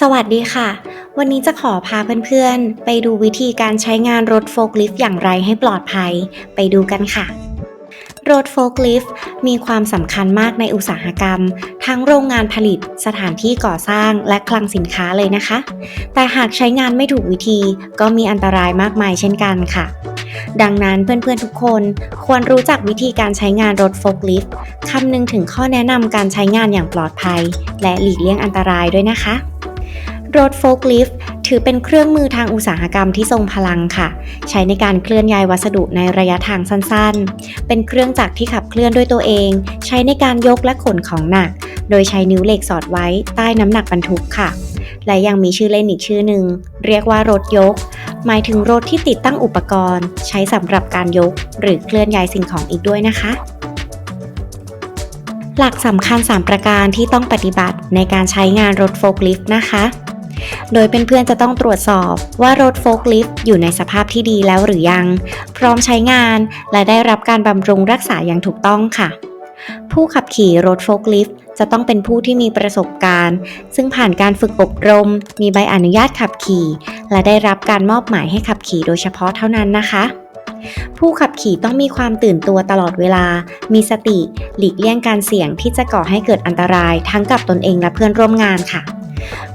สวัสดีค่ะ วันนี้จะขอพาเพื่อนๆ ไปดูวิธีการใช้งานรถโฟล์คลิฟต์อย่างไรให้ปลอดภัย ไปดูกันค่ะ รถโฟล์คลิฟต์มีความสำคัญมากในอุตสาหกรรม ทั้งโรงงานผลิต สถานที่ก่อสร้างและคลังสินค้าเลยนะคะ แต่หากใช้งานไม่ถูกวิธีก็มีอันตรายมากมายเช่นกันค่ะ ดังนั้นเพื่อนๆทุกคนควรรู้จักวิธีการใช้งานรถโฟล์คลิฟต์คำนึงถึงข้อแนะนำการใช้งานอย่างปลอดภัย และหลีกเลี่ยงอันตรายด้วยนะคะ รถโฟล์คลิฟต์ถือเป็นเครื่องมือทางอุตสาหกรรมที่ทรงพลังค่ะ ใช้ในการเคลื่อนย้ายวัสดุในระยะทางสั้นๆ เป็นเครื่องจักรที่ขับเคลื่อนด้วยตัวเอง ใช้ในการยกและขนของหนัก โดยใช้นิ้วเหล็กสอดไว้ใต้น้ำหนักบรรทุกค่ะ และยังมีชื่อเล่นอีกชื่อหนึ่ง เรียกว่ารถยก หมายถึงรถที่ติดตั้งอุปกรณ์ ใช้สำหรับการยก หรือเคลื่อนย้ายสิ่งของอีกด้วยนะคะหลักสำคัญ 3 ประการที่ต้องปฏิบัติในการใช้งานรถโฟล์คลิฟต์นะคะ โดยเป็นเพื่อนๆจะต้องตรวจสอบว่ารถโฟล์คลิฟต์อยู่ในสภาพที่ดีแล้วหรือยัง พร้อมใช้งานและได้รับการบำรุงรักษาอย่างถูกต้องค่ะ ผู้ขับขี่รถโฟล์คลิฟต์จะต้องเป็นผู้ที่มีประสบการณ์ ซึ่งผ่านการฝึกอบรม มีใบอนุญาตขับขี่ และได้รับการมอบหมายให้ขับขี่โดยเฉพาะเท่านั้นนะคะผู้ขับขี่ต้องมีความตื่นตัวตลอดเวลา มีสติ หลีกเลี่ยงการเสี่ยงที่จะก่อให้เกิดอันตรายทั้งกับตนเองและเพื่อนร่วมงานค่ะ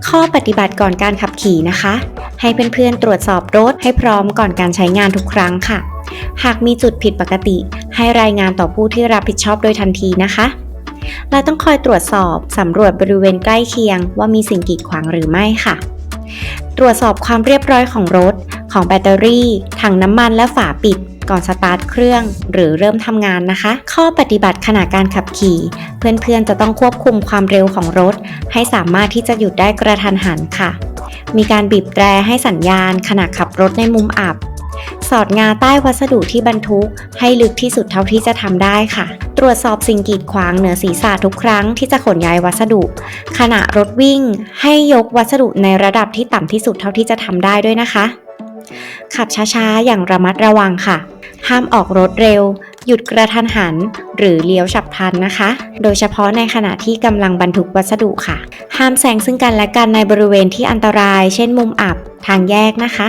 ข้อปฏิบัติก่อนการขับขี่นะคะ ให้เพื่อนๆตรวจสอบรถให้พร้อมก่อนการใช้งานทุกครั้งค่ะ หากมีจุดผิดปกติ ให้รายงานต่อผู้ที่รับผิดชอบโดยทันทีนะคะและต้องคอยตรวจสอบสำรวจบริเวณใกล้เคียง ว่ามีสิ่งกีดขวางหรือไม่ค่ะ ตรวจสอบความเรียบร้อยของรถ ของแบตเตอรี่ ถังน้ำมันและฝาปิด ก่อนสตาร์ทเครื่อง หรือเริ่มทำงานนะคะ ข้อปฏิบัติขณะการขับขี่ เพื่อนๆจะต้องควบคุมความเร็วของรถ ให้สามารถที่จะหยุดได้กระทันหันค่ะ มีการบีบแตรให้สัญญาณ ขณะขับรถในมุมอับ สอดงาใต้วัสดุที่บรรทุก ให้ลึกที่สุดเท่าที่จะทำได้ค่ะ ตรวจสอบสิ่งกีดขวางเหนือศีรษะทุกครั้งที่จะขนย้ายวัสดุ ขณะรถวิ่ง ให้ยกวัสดุในระดับที่ต่ำที่สุดเท่าที่จะทำได้ด้วยนะคะขับช้าๆ อย่างระมัดระวังค่ะ ห้ามออกรถเร็ว หยุดกระทันหัน หรือเลี้ยวฉับพลันนะคะ โดยเฉพาะในขณะที่กำลังบรรทุกวัสดุค่ะ ห้ามแซงซึ่งกันและกันในบริเวณที่อันตราย เช่นมุมอับ ทางแยกนะคะ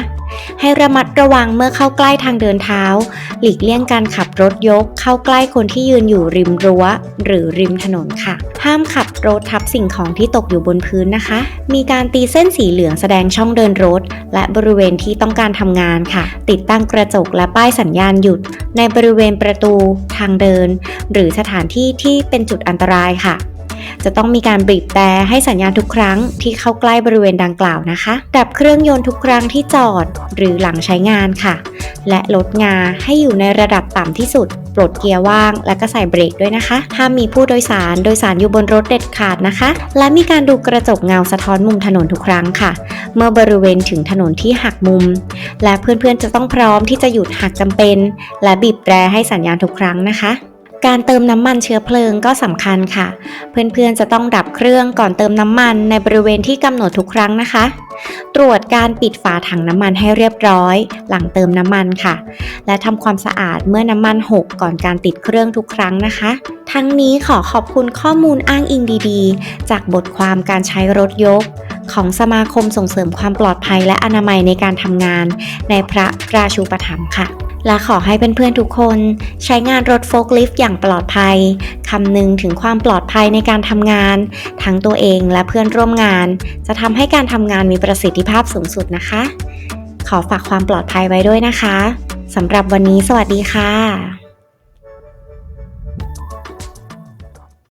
ให้ระมัดระวังเมื่อเข้าใกล้ทางเดินเท้า หลีกเลี่ยงการขับรถยก เข้าใกล้คนที่ยืนอยู่ริมรั้ว หรือริมถนนค่ะ ห้ามขับรถทับสิ่งของที่ตกอยู่บนพื้นนะคะ มีการตีเส้นสีเหลืองแสดงช่องเดินรถ และบริเวณที่ต้องการทำงานค่ะ ติดตั้งกระจกและป้ายสัญญาณหยุด ในบริเวณประตู ทางเดิน หรือสถานที่ที่เป็นจุดอันตรายค่ะ จะต้องมีการบีบแต่ให้สัญญาณทุกครั้งที่เข้าใกล้บริเวณดังกล่าวนะคะ ดับเครื่องยนต์ทุกครั้งที่จอดหรือหลังใช้งานค่ะ และลดงาให้อยู่ในระดับต่ำที่สุด ปลดเกียร์ว่าง และก็ใส่เบรกด้วยนะคะ ห้ามมีผู้โดยสารโดยสารอยู่บนรถเด็ดขาดนะคะ และมีการดูกระจกเงาสะท้อนมุมถนนทุกครั้งค่ะ เมื่อบริเวณถึงถนนที่หักมุม และเพื่อนๆจะต้องพร้อมที่จะหยุดหากจำเป็น และบีบแตรให้สัญญาณทุกครั้งนะคะ การเติมน้ำมันเชื้อเพลิงก็สำคัญค่ะ เพื่อนๆจะต้องดับเครื่องก่อนเติมน้ำมันในบริเวณที่กำหนดทุกครั้งนะคะ ตรวจการปิดฝาถังน้ำมันให้เรียบร้อย หลังเติมน้ำมันค่ะ และทำความสะอาดเมื่อน้ำมันหกก่อนการติดเครื่องทุกครั้งนะคะ ทั้งนี้ขอขอบคุณข้อมูลอ้างอิงดีๆ จากบทความการใช้รถยก ของสมาคมส่งเสริมความปลอดภัยและอนามัยในการทำงาน ในพระราชูปถัมภ์ค่ะ และขอให้เพื่อนๆทุกคนใช้งานรถโฟล์คลิฟต์อย่างปลอดภัย คำนึงถึงความปลอดภัยในการทำงาน ทั้งตัวเองและเพื่อนร่วมงาน จะทำให้การทำงานมีประสิทธิภาพสูงสุดนะคะ ขอฝากความปลอดภัยไว้ด้วยนะคะสำหรับวันนี้สวัสดีค่ะ